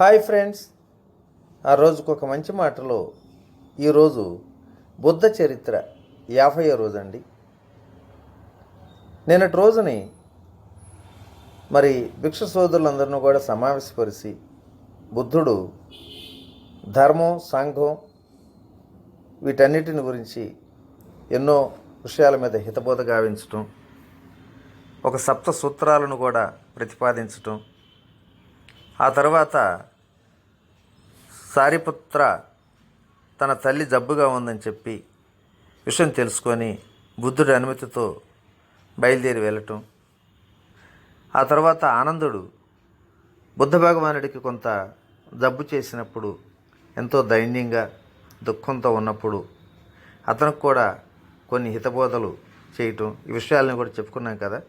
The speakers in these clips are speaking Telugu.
Hi friends. ఆ రోజుకు ఒక మంచి మాటలో ఈరోజు బుద్ధ చరిత్ర యాభై రోజు అండి నిన్నటి రోజుని మరి భిక్ష సోదరులందరినీ కూడా సమావేశపరిచి బుద్ధుడు ధర్మం సంఘం వీటన్నిటిని గురించి ఎన్నో విషయాల మీద హితబోధ గావించటం ఒక సప్త సూత్రాలను కూడా ప్రతిపాదించటం ఆ తర్వాత సారిపుత్ర తన తల్లి జబ్బుగా ఉందని చెప్పి విషయం తెలుసుకొని బుద్ధుడి అనుమతితో బయలుదేరి వెళ్ళటం. ఆ తర్వాత ఆనందుడు బుద్ధ భగవానుడికి కొంత జబ్బు చేసినప్పుడు ఎంతో దైన్యంగా దుఃఖంతో ఉన్నప్పుడు అతనికి కూడా కొన్ని హితబోధలు చేయటం. ఈ విషయాలను కూడా చెప్పుకున్నాం కదా.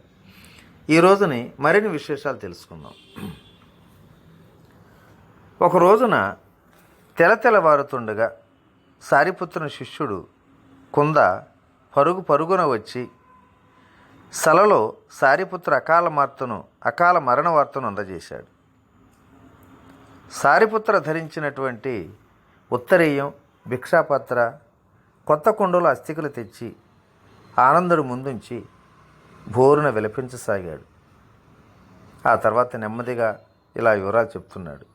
ఈ రోజుని మరిన్ని విశేషాలు తెలుసుకుందాం. ఒక రోజున తెల తెలవారుతుండగా సారిపుత్రుని శిష్యుడు కుంద పరుగు పరుగున వచ్చి సలలో సారిపుత్ర అకాల మార్తను అకాల మరణ వార్తను అందజేశాడు. సారిపుత్ర ధరించినటువంటి ఉత్తరీయం భిక్షాపత్ర కొత్త కుండలో అస్థికలు తెచ్చి ఆనందుడు ముందుంచి బోరున విలపించసాగాడు. ఆ తర్వాత నెమ్మదిగా ఇలా వివరాలు చెప్తున్నాడు.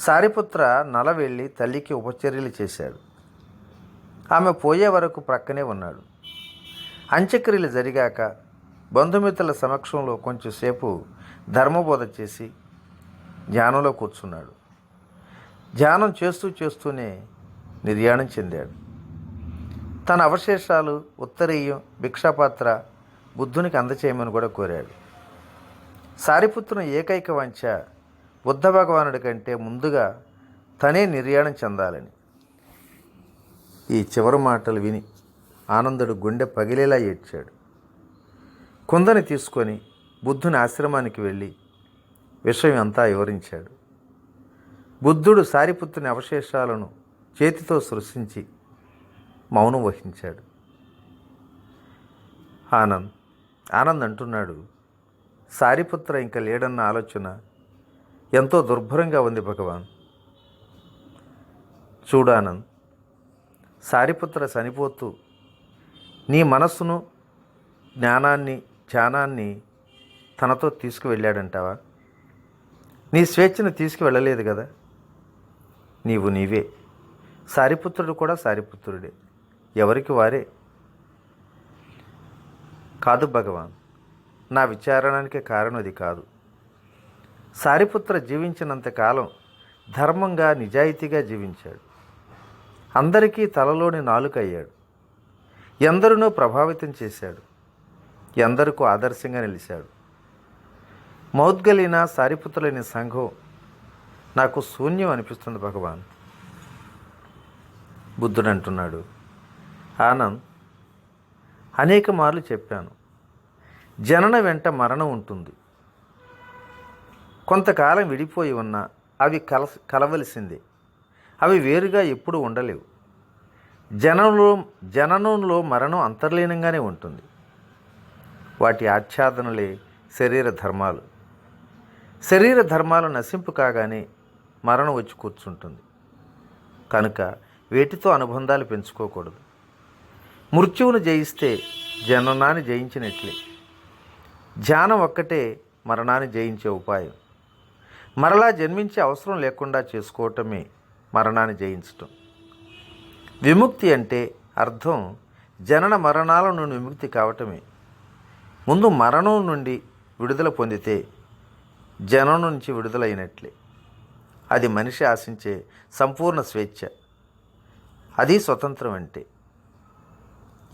సారిపుత్ర నల వెళ్ళి తల్లికి ఉపచర్యలు చేశాడు. ఆమె పోయే వరకు ప్రక్కనే ఉన్నాడు. అంత్యక్రియలు జరిగాక బంధుమిత్రుల సమక్షంలో కొంచెంసేపు ధర్మబోధ చేసి ధ్యానంలో కూర్చున్నాడు. ధ్యానం చేస్తూ చేస్తూనే నిర్యాణం చెందాడు. తన అవశేషాలు ఉత్తరీయం భిక్షాపాత్ర బుద్ధునికి అందచేయమని కూడా కోరాడు. సారిపుత్రుని ఏకైక వంచ బుద్ధ భగవానుడి కంటే ముందుగా తనే నిర్యాణం చెందాలని. ఈ చివరి మాటలు విని ఆనందుడు గుండె పగిలేలా ఏడ్చాడు. కుందని తీసుకొని బుద్ధుని ఆశ్రమానికి వెళ్ళి విషయం అంతా వివరించాడు. బుద్ధుడు సారిపుత్రుని అవశేషాలను చేతితో సృష్టించి మౌనం వహించాడు. ఆనంద్ ఆనంద్ అంటున్నాడు సారిపుత్ర ఇంకా లేడన్న ఆలోచన ఎంతో దుర్భరంగా ఉంది భగవాన్. చూడానంద్ సారిపుత్ర చనిపోతూ నీ మనస్సును జ్ఞానాన్ని ధ్యానాన్ని తనతో తీసుకువెళ్ళాడంటావా? నీ స్వేచ్ఛను తీసుకువెళ్ళలేదు కదా? నీవు నీవే. సారిపుత్రుడు కూడా సారిపుత్రుడే. ఎవరికి వారే? కాదు భగవాన్. నా విచారణానికి కారణం అది కాదు. సారిపుత్ర జీవించినంత కాలం ధర్మంగా నిజాయితీగా జీవించాడు. అందరికీ తలలోని నాలుకయ్యాడు. ఎందరినో ప్రభావితం చేశాడు. ఎందరికో ఆదర్శంగా నిలిచాడు. మౌద్గలిన సారిపుత్రులైన సంఘం నాకు శూన్యం అనిపిస్తుంది భగవాన్. బుద్ధుడు అంటున్నాడు ఆనంద్ అనేక మార్లు చెప్పాను. జనన వెంట మరణం ఉంటుంది. కొంతకాలం విడిపోయి ఉన్న అవి కల కలవలసిందే. అవి వేరుగా ఎప్పుడు ఉండలేవు. జనంలో జననంలో మరణం అంతర్లీనంగానే ఉంటుంది. వాటి ఆచ్ఛాదనలే శరీర ధర్మాలు. శరీర ధర్మాలు నశింపు కాగానే మరణం వచ్చి కూర్చుంటుంది. కనుక వేటితో అనుబంధాలు పెంచుకోకూడదు. మృత్యువును జయిస్తే జననాన్ని జయించినట్లే. ధ్యానం ఒక్కటే మరణాన్ని జయించే ఉపాయం. మరలా జన్మించే అవసరం లేకుండా చేసుకోవటమే మరణాన్ని జయించటం. విముక్తి అంటే అర్థం జనన మరణాల నుండి విముక్తి కావటమే. ముందు మరణం నుండి విడుదల పొందితే జనం నుంచి విడుదలైనట్లే. అది మనిషి ఆశించే సంపూర్ణ స్వేచ్ఛ. అది స్వతంత్రం అంటే.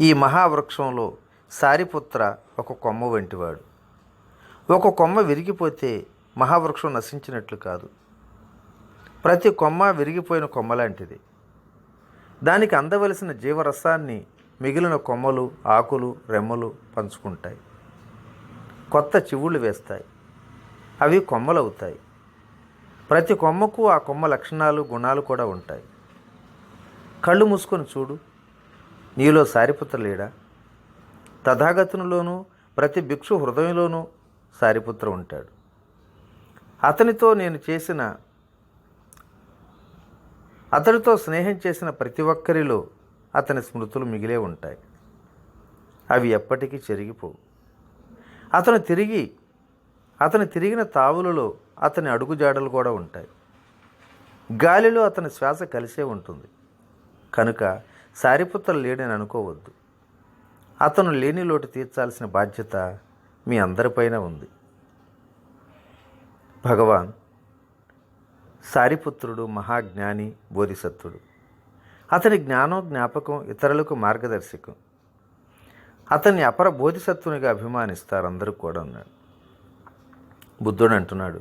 ఈ మహావృక్షంలో సారిపుత్ర ఒక కొమ్మ వంటివాడు. ఒక కొమ్మ విరిగిపోతే మహావృక్షం నశించినట్లు కాదు. ప్రతి కొమ్మ విరిగిపోయిన కొమ్మ లాంటిది. దానికి అందవలసిన జీవరసాన్ని మిగిలిన కొమ్మలు ఆకులు రెమ్మలు పంచుకుంటాయి. కొత్త చివుళ్ళు వేస్తాయి. అవి కొమ్మలవుతాయి. ప్రతి కొమ్మకు ఆ కొమ్మ లక్షణాలు గుణాలు కూడా ఉంటాయి. కళ్ళు మూసుకొని చూడు. నీలో సారిపుత్ర లేడా తథాగతునిలోనూ ప్రతి భిక్షు హృదయంలోనూ సారిపుత్ర ఉంటాడు. అతనితో నేను చేసిన అతడితో స్నేహం చేసిన ప్రతి ఒక్కరిలో అతని స్మృతులు మిగిలే ఉంటాయి. అవి ఎప్పటికీ చెరిగిపోవు. అతను తిరిగి అతను తిరిగిన తావులలో అతని అడుగుజాడలు కూడా ఉంటాయి. గాలిలో అతని శ్వాస కలిసే ఉంటుంది. కనుక సారిపుత్ర లేడని అనుకోవద్దు. అతను లేని లోటు తీర్చాల్సిన బాధ్యత మీ అందరిపైన ఉంది. భగవాన్ సారిపుత్రుడు మహాజ్ఞాని బోధిసత్వుడు అతని జ్ఞానం జ్ఞాపకం ఇతరులకు మార్గదర్శకం. అతన్ని అపర బోధిసత్వునిగా అభిమానిస్తారు అందరూ కూడా అన్నాడు బుద్ధుడు అంటున్నాడు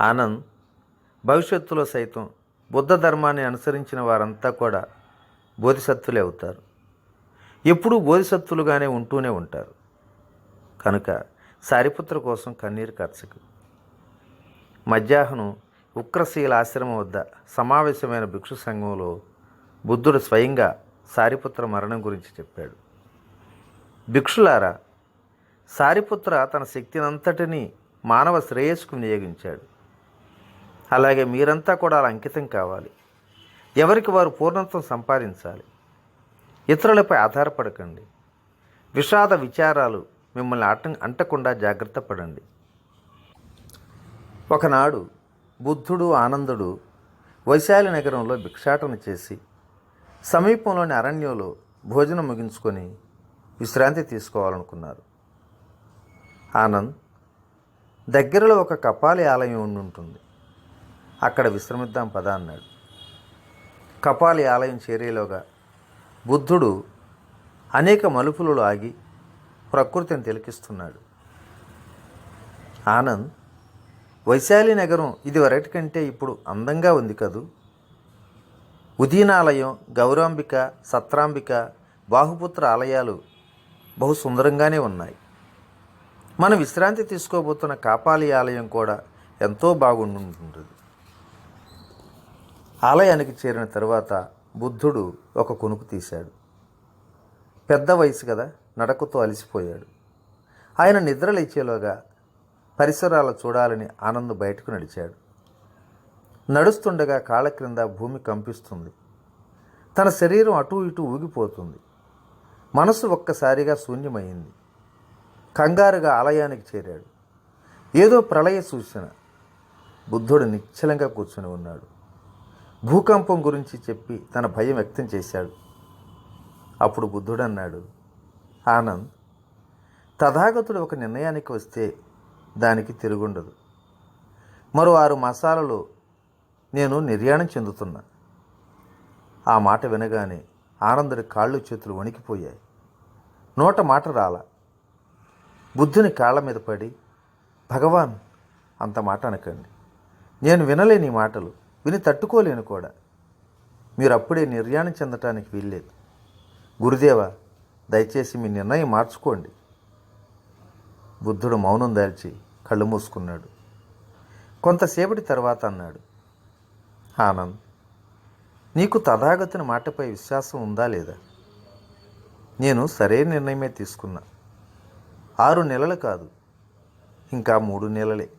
ఆనంద్ భవిష్యత్తులో సైతం బుద్ధ ధర్మాన్ని అనుసరించిన వారంతా కూడా బోధిసత్వులే అవుతారు. ఎప్పుడూ బోధిసత్వులుగానే ఉంటూనే ఉంటారు. కనుక సారిపుత్ర కోసం కన్నీరు కార్చకు. మధ్యాహ్నం ఉక్రశీల ఆశ్రమం వద్ద సమావేశమైన భిక్షు సంఘంలో బుద్ధుడు స్వయంగా సారిపుత్ర మరణం గురించి చెప్పాడు. భిక్షులారా సారిపుత్ర తన శక్తినంతటినీ మానవ శ్రేయస్సుకు వినియోగించాడు. అలాగే మీరంతా కూడా అలా అంకితం కావాలి. ఎవరికి వారు పూర్ణత్వం సంపాదించాలి? ఇతరులపై ఆధారపడకండి. విషాద విచారాలు మిమ్మల్ని అట అంటకుండా జాగ్రత్త పడండి. ఒకనాడు బుద్ధుడు ఆనందుడు వైశాలి నగరంలో భిక్షాటన చేసి సమీపంలోని అరణ్యంలో భోజనం ముగించుకొని విశ్రాంతి తీసుకోవాలనుకున్నారు. ఆనంద్ దగ్గరలో ఒక కపాలి ఆలయం ఉండి ఉంటుంది అక్కడ విశ్రమిద్దాం పద అన్నాడు. కపాలి ఆలయం చేరేలోగా బుద్ధుడు అనేక మలుపులలో ఆగి ప్రకృతిని తిలకిస్తున్నాడు. ఆనంద్ వైశాలి నగరం ఇదివరకటి కంటే ఇప్పుడు అందంగా ఉంది కదూ. ఉదీనాలయం గౌరాంబిక సత్రాంబిక బాహుపుత్ర ఆలయాలు బహు సుందరంగానే ఉన్నాయి. మనం విశ్రాంతి తీసుకోబోతున్న కాపాలి ఆలయం కూడా ఎంతో బాగుంటుంది ఆలయానికి చేరిన తర్వాత బుద్ధుడు ఒక కొనుకు తీశాడు. పెద్ద వయసు కదా నడకతో అలసిపోయాడు. ఆయన నిద్రలేచేలోగా పరిసరాలు చూడాలని ఆనంద్ బయటకు నడిచాడు. నడుస్తుండగా కాళ్ళ క్రింద భూమి కంపిస్తుంది. తన శరీరం అటూ ఇటూ ఊగిపోతుంది. మనసు ఒక్కసారిగా శూన్యమైంది. కంగారుగా ఆలయానికి చేరాడు. ఏదో ప్రళయ సూచన. బుద్ధుడు నిశ్చలంగా కూర్చుని ఉన్నాడు. భూకంపం గురించి చెప్పి తన భయం వ్యక్తం చేశాడు. అప్పుడు బుద్ధుడు అన్నాడు ఆనంద్ తథాగతుడు ఒక నిర్ణయానికి వస్తే దానికి తిరుగుండదు. మరో ఆరు మాసాలలో నేను నిర్యాణం చెందుతున్నా. ఆ మాట వినగానే ఆనందుడి కాళ్ళు చేతులు వణికిపోయాయి. నోట మాట రాల. బుద్ధుని కాళ్ళ మీద పడి భగవాన్ అంత మాట అనకండి. నేను వినలేని ఈ మాటలు విని తట్టుకోలేను కూడా. మీరు అప్పుడే నిర్యాణం చెందటానికి వీల్లేదు. గురుదేవ దయచేసి మీ నిర్ణయం మార్చుకోండి. బుద్ధుడు మౌనం దాల్చి కళ్ళు మూసుకున్నాడు. కొంతసేపటి తర్వాత అన్నాడు ఆనంద్ నీకు తథాగతుని మాటపై విశ్వాసం ఉందా లేదా? నేను సరైన నిర్ణయమే తీసుకున్నా. ఆరు నెలలు కాదు ఇంకా మూడు నెలలే.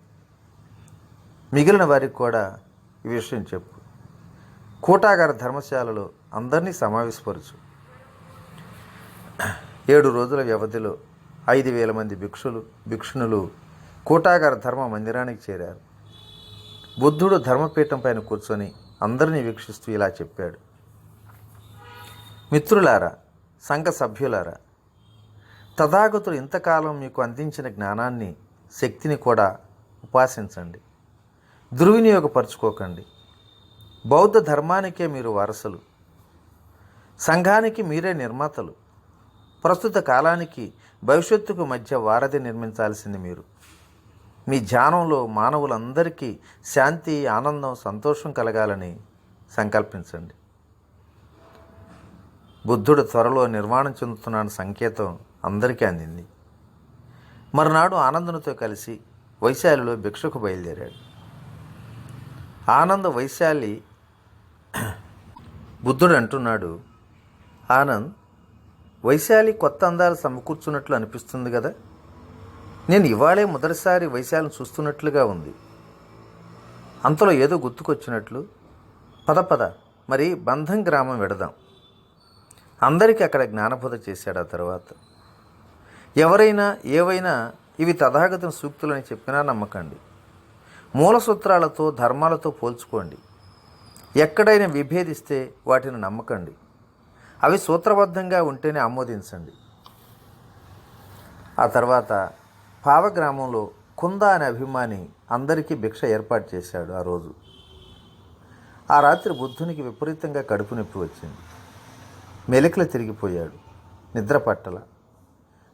మిగిలిన వారికి కూడా ఈ విషయం చెప్పు. కోటాగార ధర్మశాలలో అందరినీ సమావేశపరచు. ఏడు రోజుల వ్యవధిలో ఐదు వేల మంది భిక్షులు భిక్షునులు కోటాగార ధర్మ మందిరానికి చేరారు. బుద్ధుడు ధర్మపీఠం పైన కూర్చొని అందరినీ వీక్షిస్తూ ఇలా చెప్పాడు. మిత్రులారా సంఘ సభ్యులారా తథాగతుడు ఇంతకాలం మీకు అందించిన జ్ఞానాన్ని శక్తిని కూడా ఉపాసించండి. దుర్వినియోగపరచుకోకండి. బౌద్ధ ధర్మానికే మీరు వారసులు. సంఘానికి మీరే నిర్మాతలు. ప్రస్తుత కాలానికి భవిష్యత్తుకు మధ్య వారధి నిర్మించాల్సింది మీరు. మీ ధ్యానంలో మానవులందరికీ శాంతి ఆనందం సంతోషం కలగాలని సంకల్పించండి. బుద్ధుడు త్వరలో నిర్మాణం చెందుతున్న సంకేతం అందరికీ అందింది. మరునాడు ఆనందనతో కలిసి వైశాలిలో భిక్షకు బయలుదేరాడు. ఆనంద వైశాలి బుద్ధుడు అంటున్నాడు ఆనంద్ వైశాలి కొత్త అందాలు సమకూర్చున్నట్లు అనిపిస్తుంది కదా? నేను ఇవాళే మొదటిసారి వైశాలిని చూస్తున్నట్లుగా ఉంది. అంతలో ఏదో గుర్తుకొచ్చినట్లు పద పద మరి బంధం గ్రామం వెడదాం. అందరికీ అక్కడ జ్ఞానబోధ చేశాడు ఆ తర్వాత. ఎవరైనా ఏవైనా ఇవి తథాగతం సూక్తులని చెప్పినా నమ్మకండి. మూల సూత్రాలతో ధర్మాలతో పోల్చుకోండి. ఎక్కడైనా విభేదిస్తే వాటిని నమ్మకండి. అవి సూత్రబద్ధంగా ఉంటేనే ఆమోదించండి. ఆ తర్వాత పావగ్రామంలో కుంద అనే అభిమాని అందరికీ భిక్ష ఏర్పాటు చేశాడు ఆ రోజు. ఆ రాత్రి బుద్ధునికి విపరీతంగా కడుపు నొప్పి వచ్చింది. మెలికలు తిరిగిపోయాడు నిద్ర పట్టల.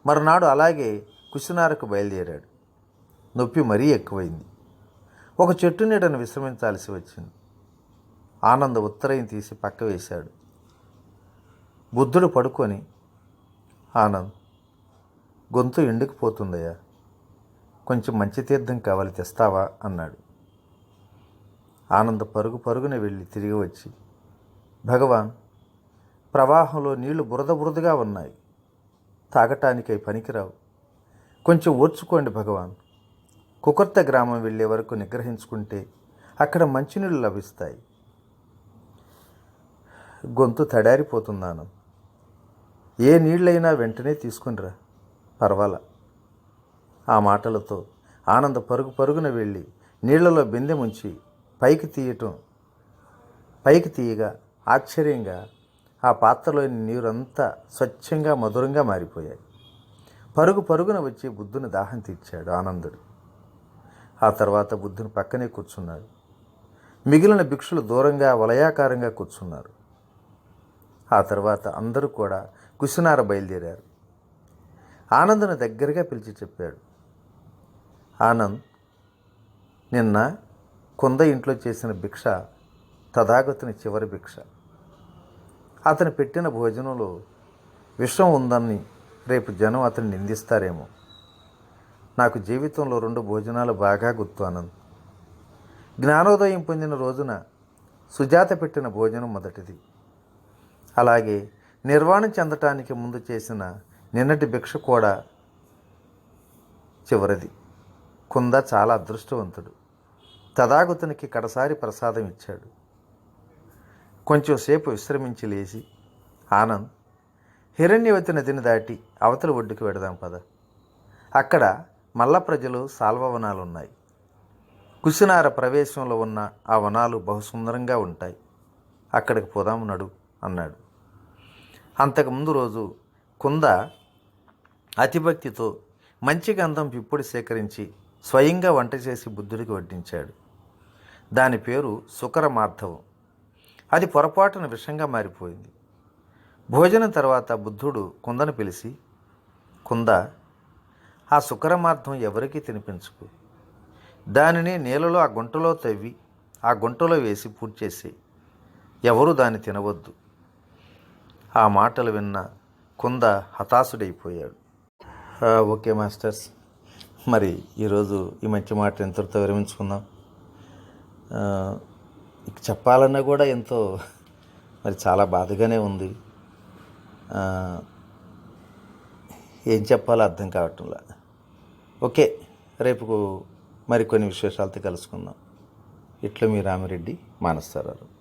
మరునాడు అలాగే కుశినారకు బయలుదేరాడు. నొప్పి మరీ ఎక్కువైంది. ఒక చెట్టు నీడను విశ్రమించాల్సి వచ్చింది. ఆనంద ఉత్తరయం తీసి పక్క వేశాడు. బుద్ధుడు పడుకొని ఆనంద్ గొంతు ఎండుకుపోతుందయ్యా. కొంచెం మంచి తీర్థం కావాలి తెస్తావా? అన్నాడు. ఆనంద పరుగు పరుగున వెళ్ళి తిరిగి వచ్చి భగవాన్ ప్రవాహంలో నీళ్ళు బురద బురదగా ఉన్నాయి. తాగటానికై పనికిరావు. కొంచెం ఓర్చుకోండి భగవాన్. కుకర్త గ్రామం వెళ్ళే వరకు నిగ్రహించుకుంటే అక్కడ మంచినీళ్ళు లభిస్తాయి. గొంతు తడారిపోతున్నాను ఏ నీళ్ళైనా వెంటనే తీసుకునిరా. పర్వాలా. ఆ మాటలతో ఆనంద పరుగు పరుగున వెళ్ళి నీళ్ళలో బిందె ముంచి పైకి తీయటం పైకి తీయగా ఆశ్చర్యంగా ఆ పాత్రలోని నీరంతా స్వచ్ఛంగా మధురంగా మారిపోయాయి. పరుగు పరుగున వచ్చి బుద్ధుని దాహం తీర్చాడు ఆనందుడు. ఆ తర్వాత బుద్ధుని పక్కనే కూర్చున్నాడు మిగిలిన భిక్షులు దూరంగా వలయాకారంగా కూర్చున్నారు. ఆ తర్వాత అందరూ కూడా కుశినార బయలుదేరారు. ఆనందుని దగ్గరగా పిలిచి చెప్పాడు. ఆనంద్ నిన్న కొంద ఇంట్లో చేసిన భిక్ష తథాగతుని చివరి భిక్ష. అతను పెట్టిన భోజనంలో విషం ఉందని రేపు జనం అతన్ని నిందిస్తారేమో. నాకు జీవితంలో రెండు భోజనాలు బాగా గుర్తు ఆనంద్. జ్ఞానోదయం పొందిన రోజున సుజాత పెట్టిన భోజనం మొదటిది. అలాగే నిర్వాణం చెందటానికి ముందు చేసిన నిన్నటి భిక్ష కూడా చివరిది. కుంద చాలా అదృష్టవంతుడు. తథాగతునికి కడసారి ప్రసాదం ఇచ్చాడు. కొంచెంసేపు విశ్రమించి లేచి ఆనంద్ హిరణ్యవతి నదిని దాటి అవతల ఒడ్డుకు వెడదాం పద. అక్కడ మల్ల ప్రజలు సాల్వవనాలు ఉన్నాయి కుసినార ప్రవేశంలో ఉన్న ఆ వనాలు బహుసుందరంగా ఉంటాయి. అక్కడికి పోదాము నడు అన్నాడు. అంతకుముందు రోజు కుంద అతిభక్తితో మంచి గంధం పిప్పుడు సేకరించి స్వయంగా వంట చేసి బుద్ధుడికి వడ్డించాడు. దాని పేరు శుకరమార్ధవం అది పొరపాటున విషంగా మారిపోయింది. భోజనం తర్వాత బుద్ధుడు కుందను పిలిచి కుంద ఆ సుకరమార్థం ఎవరికీ తినిపించుకు. దానిని నీళ్ళలో ఆ గుంటలో తవ్వి ఆ గుంటలో వేసి పూర్తి చేసి ఎవరు దాన్ని తినవద్దు. ఆ మాటలు విన్న కుంద హతాశుడైపోయాడు. Okay masters. మరి ఈరోజు ఈ మంచి మాట ఎంతటితో విరమించుకుందాం? ఇక చెప్పాలన్నా కూడా ఎంతో మరి చాలా బాధగానే ఉంది. ఏం చెప్పాలో అర్థం కావట్లా. ఓకే రేపు మరికొన్ని విశేషాలతో కలుసుకుందాం. ఇట్లా మీ రామిరెడ్డి మానస్తారారు